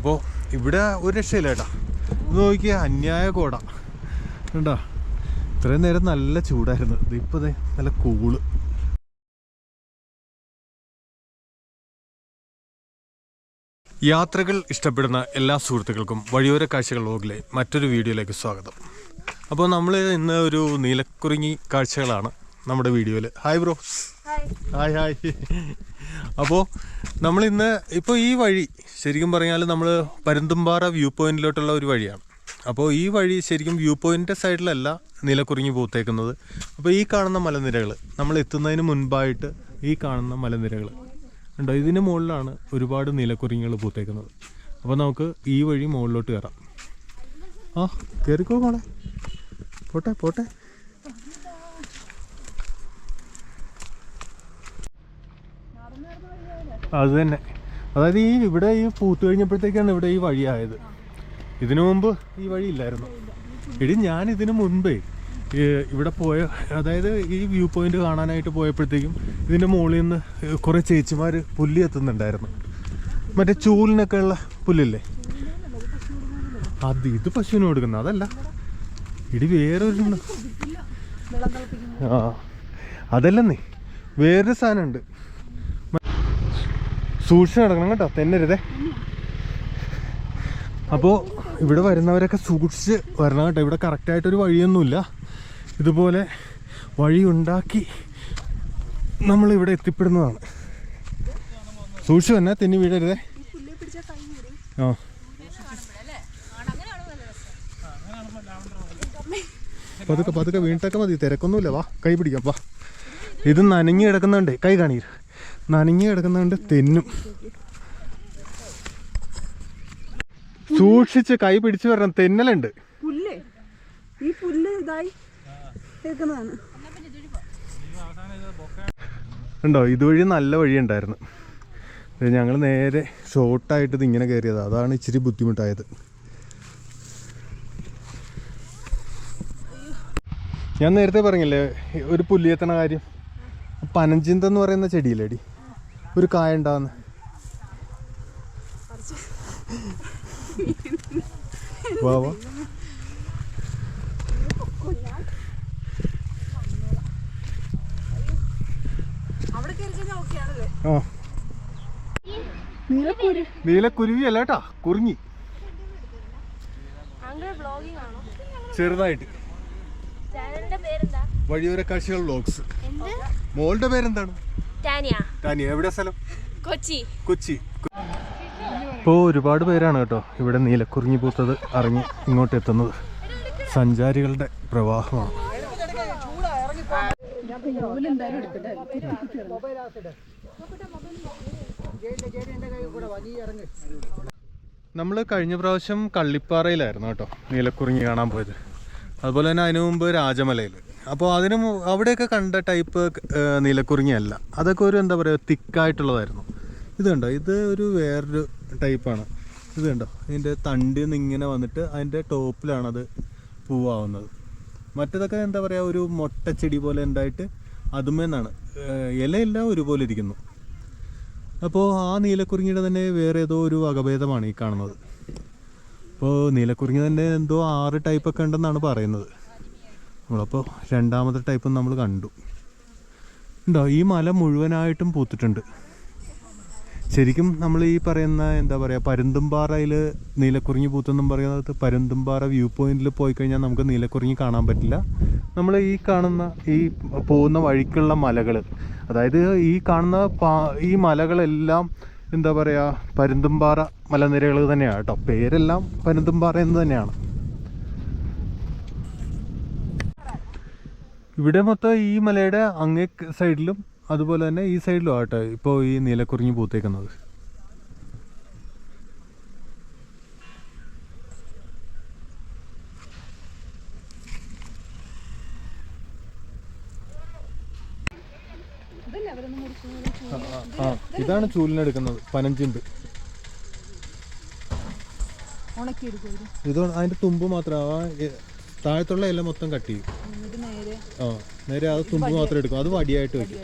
അപ്പോൾ ഇവിടെ ഒരു രക്ഷയില്ല കേട്ടാ. ഇത് നോക്കിയാൽ അന്യായ കോട. കണ്ടോ? ഇത്രയും നേരം നല്ല ചൂടായിരുന്നു. ഇതിപ്പോൾ ദേ നല്ല കൂൾ. യാത്രകൾ ഇഷ്ടപ്പെടുന്ന എല്ലാ സുഹൃത്തുക്കൾക്കും വഴിയോര കാഴ്ചകൾ വ്ലോഗിലെ മറ്റൊരു വീഡിയോയിലേക്ക് സ്വാഗതം. അപ്പോൾ നമ്മൾ ഇന്ന് ഒരു നീലക്കുറിങ്ങി കാഴ്ചകളാണ് നമ്മുടെ വീഡിയോയിൽ ഹായ് ബ്രോ ഹായ് ഹായ് അപ്പോൾ നമ്മൾ ഇന്ന് ഇപ്പോൾ ഈ വഴി ശരിക്കും പറഞ്ഞാൽ നമ്മൾ പരുന്തുംപാറ വ്യൂ പോയിന്റിലോട്ടുള്ള ഒരു വഴിയാണ്. അപ്പോൾ ഈ വഴി ശരിക്കും വ്യൂ പോയിന്റിന്റെ സൈഡിലല്ല നിലക്കുറിഞ്ഞു പൂത്തേക്കുന്നത്. അപ്പോൾ ഈ കാണുന്ന മലനിരകൾ നമ്മൾ എത്തുന്നതിന് മുൻപായിട്ട് ഈ കാണുന്ന മലനിരകൾ ഉണ്ടോ ഇതിന് മുകളിലാണ് ഒരുപാട് നിലക്കുറിഞ്ഞുകൾ പൂത്തേക്കുന്നത്. അപ്പോൾ നമുക്ക് ഈ വഴി മുകളിലോട്ട് കയറാം ആ കയറിക്കോ മോളെ. പോട്ടെ പോട്ടെ. അത് തന്നെ. അതായത് ഈ ഇവിടെ ഈ പൂത്ത് കഴിഞ്ഞപ്പോഴത്തേക്കാണ് ഇവിടെ ഈ വഴിയായത് ഇതിനു മുമ്പ് ഈ വഴി ഇല്ലായിരുന്നു. ഇടി ഞാൻ ഇതിനു മുൻപേ ഇവിടെ പോയ അതായത് ഈ വ്യൂ പോയിന്റ് കാണാനായിട്ട് പോയപ്പോഴത്തേക്കും ഇതിന്റെ മുകളിൽ നിന്ന് കുറേ ചേച്ചിമാർ പുല്ല് എത്തുന്നുണ്ടായിരുന്നു. മറ്റേ ചൂലിനൊക്കെ ഉള്ള പുല്ലില്ലേ? അത് ഇത് പശുവിന് കൊടുക്കുന്ന അതല്ല. ഇടി വേറൊരു ആ. അതല്ലെന്നേ വേറൊരു സാധനമുണ്ട്. സൂക്ഷിച്ച് നടക്കണം കേട്ടോ തെന്നരുതേ. അപ്പോൾ ഇവിടെ വരുന്നവരൊക്കെ സൂക്ഷിച്ച് വരണം കേട്ടോ. ഇവിടെ കറക്റ്റായിട്ടൊരു വഴിയൊന്നുമില്ല. ഇതുപോലെ വഴി ഉണ്ടാക്കി നമ്മളിവിടെ എത്തിപ്പെടുന്നതാണ്. സൂക്ഷിച്ചു തന്നെ തെന്നി വീഴരുതേ. ആ. പതുക്കെ പതുക്കെ വീണിട്ടൊക്കെ മതി. തിരക്കൊന്നുമില്ല. വാ കൈ പിടിക്കാം വാ. ഇത് നനഞ്ഞു കിടക്കുന്നുണ്ട്. കൈ കാണിയിൽ നനഞ്ഞു കിടക്കുന്നതുകൊണ്ട് തെന്നും. സൂക്ഷിച്ച് കൈ പിടിച്ചു വരണം തെന്നലുണ്ട്. ഈ പുല്ല് ഇതായി കേൾക്കുന്നതാണ്. ഉണ്ടോ ഇതുവഴി നല്ല വഴി ഉണ്ടായിരുന്നു ഞങ്ങൾ നേരെ ഷോർട്ടായിട്ട് ഇത് ഇങ്ങനെ കയറിയത്. അതാണ് ഇച്ചിരി ബുദ്ധിമുട്ടായത്. ഞാൻ നേരത്തെ പറഞ്ഞില്ലേ ഒരു പുല്ലിയെത്തണ കാര്യം? പനഞ്ചിന്ത എന്ന് പറയുന്ന ചെടിയില്ലേടി ഒരു കായ ഉണ്ടാവുന്ന. വാ വാ. ആ. നീലക്കുരുവി അല്ല കേട്ടാ ആണോ ചെറുതായിട്ട്. വഴിയോര കാഴ്ചകൾ വ്ലോഗ്സ് മോളുടെ പേരെന്താണ്? ടാനിയ ടാനി എവിടെ സ്ഥലം? കൊച്ചി. കൊച്ചി. ഇപ്പോൾ ഒരുപാട് പേരാണ് കേട്ടോ ഇവിടെ നീലക്കുറിഞ്ഞി പൂത്തത് അറിഞ്ഞ് ഇങ്ങോട്ട് എത്തുന്നത്. സഞ്ചാരികളുടെ പ്രവാഹമാണ്. നമ്മൾ കഴിഞ്ഞ പ്രാവശ്യം കള്ളിപ്പാറയിലായിരുന്നു കേട്ടോ നീലക്കുറിഞ്ഞി കാണാൻ പോയത്. അതുപോലെ തന്നെ അതിനു മുമ്പ് രാജമലയിൽ അപ്പോൾ അതിനും അവിടെയൊക്കെ കണ്ട ടൈപ്പ് നീലക്കുറിഞ്ഞി അല്ല അതൊക്കെ ഒരു എന്താ പറയുക തിക്കായിട്ടുള്ളതായിരുന്നു. ഇത് കണ്ടോ? ഇത് ഒരു വേറൊരു ടൈപ്പാണ് ഇത് കണ്ടോ? ഇതിന്റെ തണ്ടിൽ നിന്ന് ഇങ്ങനെ വന്നിട്ട് അതിന്റെ ടോപ്പിലാണത് പൂവാവുന്നത്. മറ്റതൊക്കെ എന്താ പറയുക ഒരു മൊട്ടച്ചെടി പോലെ ഉണ്ടായിട്ട് അതുമേന്നാണ്. ഇലയെല്ലാം ഒരുപോലെ ഇരിക്കുന്നു. അപ്പോൾ ആ നീലക്കുറിങ്ങിയുടെ തന്നെ വേറെ ഏതോ ഒരു വകഭേദമാണ് ഈ കാണുന്നത്. അപ്പോൾ നീലക്കുറിങ്ങി തന്നെ എന്തോ ആറ് ടൈപ്പൊക്കെ ഉണ്ടെന്നാണ് പറയുന്നത്. നമ്മളപ്പോൾ രണ്ടാമത്തെ ടൈപ്പ് നമ്മൾ കണ്ടു. ഉണ്ടോ ഈ മല മുഴുവനായിട്ടും പൂത്തിട്ടുണ്ട്. ശരിക്കും നമ്മൾ ഈ പറയുന്ന എന്താ പറയുക പരുന്തുംപാറയിൽ നീലക്കുറിഞ്ഞി പൂത്തെന്നും പറയുന്നത് പരുന്തുംപാറ വ്യൂ പോയിന്റിൽ പോയി കഴിഞ്ഞാൽ നമുക്ക് നീലക്കുറിഞ്ഞി കാണാൻ പറ്റില്ല. നമ്മൾ ഈ കാണുന്ന ഈ പോകുന്ന വഴിക്കുള്ള മലകൾ അതായത് ഈ കാണുന്ന ഈ മലകളെല്ലാം എന്താ പറയുക പരുന്തുംപാറ മലനിരകൾ തന്നെയാണ് കേട്ടോ. പേരെല്ലാം പരുന്തുംപാറ എന്ന് തന്നെയാണ്. ഇവിടെ മൊത്തം ഈ മലയുടെ അങ്ങേ സൈഡിലും അതുപോലെ തന്നെ ഈ സൈഡിലും ആട്ടോ ഇപ്പോൾ ഈ നീലക്കുറിഞ്ഞി പൂത്തേക്കുന്നത്. ഇതാണ് ചൂലിനെടുക്കുന്നത് പനഞ്ചിമ്പ്. ഇത്. അതിന്റെ തുമ്പ് മാത്രം താഴത്തുള്ള എല്ലാം മൊത്തം കട്ട് ചെയ്യും. ആ നേരെ അത് തുമ്പ് മാത്രം എടുക്കും. അത് വടിയായിട്ട് വെക്കും.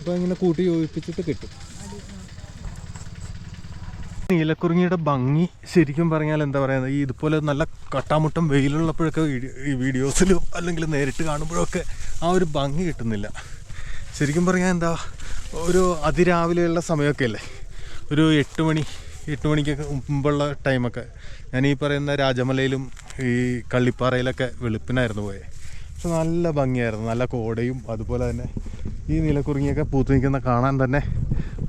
അപ്പോൾ ഇങ്ങനെ കൂട്ടി യോജിപ്പിച്ചിട്ട് കിട്ടും. നീലക്കുറിങ്ങിയുടെ ഭംഗി ശരിക്കും പറഞ്ഞാൽ എന്താ പറയുന്നത് ഈ ഇതുപോലെ നല്ല കട്ടാമുട്ടം വെയിലുള്ളപ്പോഴൊക്കെ ഈ വീഡിയോസിലും അല്ലെങ്കിൽ നേരിട്ട് കാണുമ്പോഴൊക്കെ ആ ഒരു ഭംഗി കിട്ടുന്നില്ല. ശരിക്കും പറഞ്ഞാൽ എന്താ ഒരു അതിരാവിലെയുള്ള സമയമൊക്കെ അല്ലേ? ഒരു എട്ട് മണി എട്ട് മണിക്കൊക്കെ മുമ്പുള്ള ടൈമൊക്കെ. ഞാൻ ഈ പറയുന്ന രാജമലയിലും ഈ കള്ളിപ്പാറയിലൊക്കെ വെളുപ്പിനായിരുന്നു പോയത് പക്ഷെ നല്ല ഭംഗിയായിരുന്നു. നല്ല കോടയും അതുപോലെ തന്നെ ഈ നീലക്കുറിങ്ങിയൊക്കെ പൂത്ത് നിൽക്കുന്ന കാണാൻ തന്നെ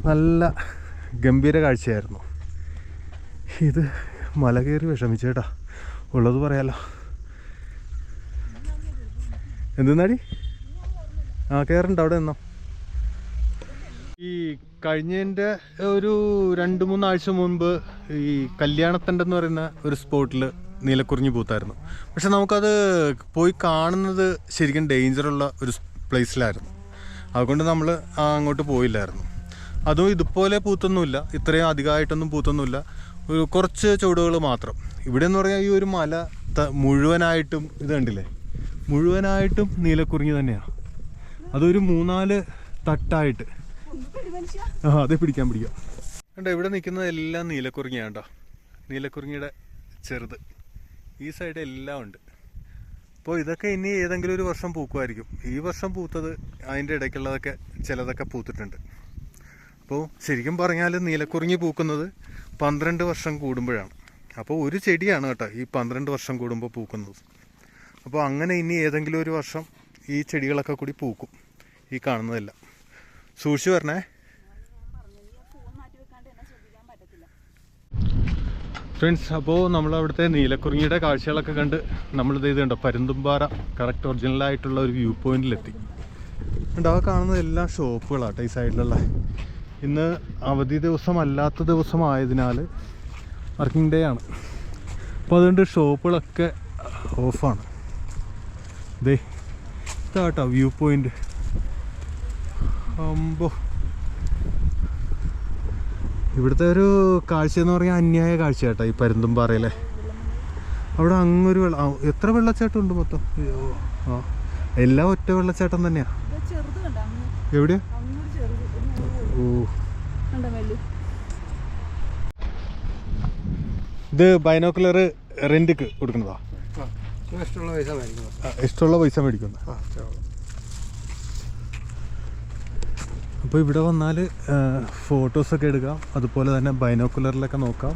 നല്ല ഗംഭീര കാഴ്ചയായിരുന്നു. ഇത് മല കയറി വിഷമിച്ചേട്ടാ. ഉള്ളത് പറയാലോ. എന്തെന്നാടി? ആ കയറുണ്ട് അവിടെ നിന്നോ. ഈ കഴിഞ്ഞതിന്റെ ഒരു രണ്ട് മൂന്നാഴ്ച മുൻപ് ഈ കല്യാണത്തണ്ട് എന്ന് പറയുന്ന ഒരു സ്പോട്ടിൽ നീലക്കുറിഞ്ഞി പൂത്തായിരുന്നു പക്ഷെ നമുക്കത് പോയി കാണുന്നത് ശരിക്കും ഡേഞ്ചറുള്ള ഒരു പ്ലേസിലായിരുന്നു. അതുകൊണ്ട് നമ്മൾ അങ്ങോട്ട് പോയില്ലായിരുന്നു. അതും ഇതുപോലെ പൂത്തൊന്നുമില്ല. ഇത്രയും അധികമായിട്ടൊന്നും പൂത്തൊന്നുമില്ല. ഒരു കുറച്ച് ചുവടുകൾ മാത്രം. ഇവിടെ എന്ന് പറഞ്ഞാൽ ഈ ഒരു മല മുഴുവനായിട്ടും ഇത് കണ്ടില്ലേ? മുഴുവനായിട്ടും നീലക്കുറിഞ്ഞി തന്നെയാണ് അതൊരു മൂന്നാൽ തട്ടായിട്ട്. ആ അതെ പിടിക്കാൻ പിടിക്കാം. കണ്ടോ ഇവിടെ നിൽക്കുന്നത് എല്ലാം നീലക്കുറിങ്ങിയാണ് കേട്ടോ നീലക്കുറിങ്ങിയുടെ ചെറുത്. ഈ സൈഡ് എല്ലാം ഉണ്ട്. അപ്പോൾ ഇതൊക്കെ ഇനി ഏതെങ്കിലും ഒരു വർഷം പൂക്കുമായിരിക്കും. ഈ വർഷം പൂത്തത് അതിന്റെ ഇടയ്ക്കുള്ളതൊക്കെ ചിലതൊക്കെ പൂത്തിട്ടുണ്ട്. അപ്പോൾ ശരിക്കും പറഞ്ഞാൽ നീലക്കുറിഞ്ഞി പൂക്കുന്നത് പന്ത്രണ്ട് വർഷം കൂടുമ്പോഴാണ്. അപ്പോൾ ഒരു ചെടിയാണ് കേട്ടോ ഈ പന്ത്രണ്ട് വർഷം കൂടുമ്പോൾ പൂക്കുന്നത്. അപ്പോൾ അങ്ങനെ ഇനി ഏതെങ്കിലും ഒരു വർഷം ഈ ചെടികളൊക്കെ കൂടി പൂക്കും ഈ കാണുന്നതെല്ലാം. സൂക്ഷിച്ചു വരണേ. ഫ്രണ്ട്സ് അപ്പോൾ നമ്മൾ അവിടുത്തെ നീലക്കുറിങ്ങിയുടെ കാഴ്ചകളൊക്കെ കണ്ട് നമ്മളിത് ഇത് കണ്ടോ പരുന്തുംപാറ കറക്റ്റ് ഒറിജിനൽ ആയിട്ടുള്ള ഒരു വ്യൂ പോയിന്റിലെത്തി ഉണ്ട് ആ കാണുന്നത് എല്ലാ ഷോപ്പുകളാട്ടോ ഈ സൈഡിലുള്ള ഇന്ന് അവധി ദിവസം അല്ലാത്ത ദിവസമായതിനാൽ വർക്കിംഗ് ഡേ ആണ്. അപ്പോൾ അതുകൊണ്ട് ഷോപ്പുകളൊക്കെ ഓഫാണ്. ദേ ഇതാട്ടോ വ്യൂ പോയിന്റ് അമ്പോ ഇവിടുത്തെ ഒരു കാഴ്ച എന്ന് പറഞ്ഞാൽ അന്യായ കാഴ്ച കേട്ടോ ഈ പരുന്തുംപാറയിലെ. അവിടെ അങ്ങൊരു വെള്ള എത്ര വെള്ളച്ചാട്ടം ഉണ്ട് മൊത്തം? അയ്യോ. ആ എല്ലാം ഒറ്റ വെള്ളച്ചാട്ടം തന്നെയാ. എവിടെയാ ഓ. ഇത് ബൈനോക്കുലർ റെന്റിക്ക് കൊടുക്കുന്നതാ. ഇഷ്ടമുള്ള പൈസ മേടിക്കണം ആ, ഇഷ്ടമുള്ള പൈസ മേടിക്കുന്നത് ആ ഇഷ്ടമുള്ള അപ്പോൾ ഇവിടെ വന്നാൽ ഫോട്ടോസൊക്കെ എടുക്കാം. അതുപോലെ തന്നെ ബൈനോക്കുലറിലൊക്കെ നോക്കാം.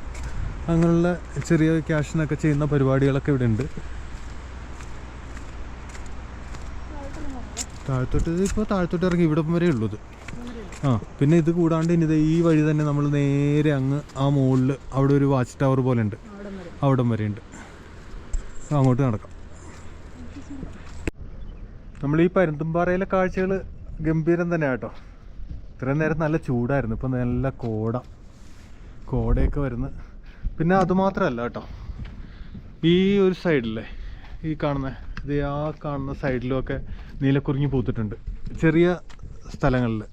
അങ്ങനെയുള്ള ചെറിയ ക്യാഷിനൊക്കെ ചെയ്യുന്ന പരിപാടികളൊക്കെ ഇവിടെ ഉണ്ട്. താഴത്തോട്ട് ഇപ്പോൾ താഴത്തോട്ട് ഇറങ്ങി ഇവിടെ വരെ ഉള്ളത്. ആ പിന്നെ ഇത് കൂടാണ്ട് ഇനി ഈ വഴി തന്നെ നമ്മൾ നേരെ അങ്ങ് ആ മുകളിൽ അവിടെ ഒരു വാച്ച് ടവർ പോലെ ഉണ്ട്. അവിടെ വരെ ഉണ്ട്. അങ്ങോട്ട് നടക്കാം. നമ്മൾ ഈ പരുന്തുംപാറയിലെ കാഴ്ചകൾ ഗംഭീരം തന്നെ കേട്ടോ. ഇത്രയും നേരം നല്ല ചൂടായിരുന്നു. ഇപ്പം നല്ല കോട. കോടയൊക്കെ വരുന്നു. പിന്നെ അതുമാത്രമല്ല കേട്ടോ. ഈ ഒരു സൈഡിലെ ഈ കാണുന്ന ഇത് ആ കാണുന്ന സൈഡിലുമൊക്കെ നീലക്കുറിഞ്ഞി പൂത്തിട്ടുണ്ട്. ചെറിയ സ്ഥലങ്ങളിൽ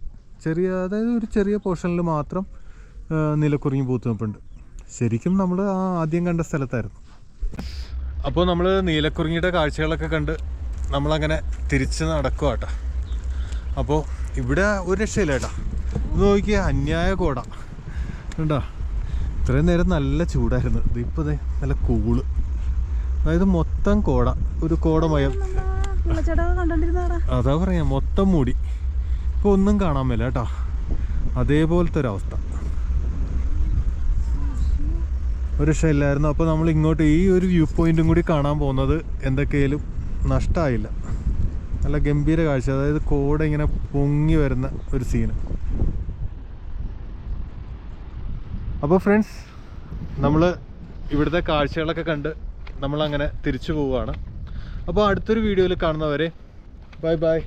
ചെറിയ അതായത് ഒരു ചെറിയ പോർഷനിൽ മാത്രം നീലക്കുറിഞ്ഞി പൂത്ത് നിൽപ്പുണ്ട് ശരിക്കും നമ്മൾ ആ ആദ്യം കണ്ട സ്ഥലത്തായിരുന്നു. അപ്പോൾ നമ്മൾ നീലക്കുറിഞ്ഞിയുടെ കാഴ്ചകളൊക്കെ കണ്ട് നമ്മളങ്ങനെ തിരിച്ച് നടക്കുക കേട്ടോ അപ്പോൾ ഇവിടെ ഒരു രക്ഷയില്ല കേട്ടോ. ഇത് നോക്കിയാൽ അന്യായ കോട. കണ്ടോ? ഇത്രയും നേരം നല്ല ചൂടായിരുന്നു. ഇതിപ്പോൾ ദേ നല്ല കൂൾ. അതായത് മൊത്തം കോട. ഒരു കോടമയം അതാ പറയാ മൊത്തം മൂടി. ഇപ്പോൾ ഒന്നും കാണാൻ മേല കേട്ടോ. അതേപോലത്തെ ഒരവസ്ഥ ഒരു ഇല്ലായിരുന്നു അപ്പോൾ നമ്മൾ ഇങ്ങോട്ട് ഈ ഒരു വ്യൂ പോയിന്റും കൂടി കാണാൻ പോകുന്നത് എന്തൊക്കെയാലും നഷ്ടമായില്ല നല്ല ഗംഭീര കാഴ്ച. അതായത് കോട ഇങ്ങനെ പൊങ്ങി വരുന്ന ഒരു സീന് അപ്പോൾ ഫ്രണ്ട്സ് നമ്മൾ ഇവിടുത്തെ കാഴ്ചകളൊക്കെ കണ്ട് നമ്മളങ്ങനെ തിരിച്ചു പോവുകയാണ്. അപ്പോൾ അടുത്തൊരു വീഡിയോയിൽ കാണുന്നവരെ ബൈ ബൈ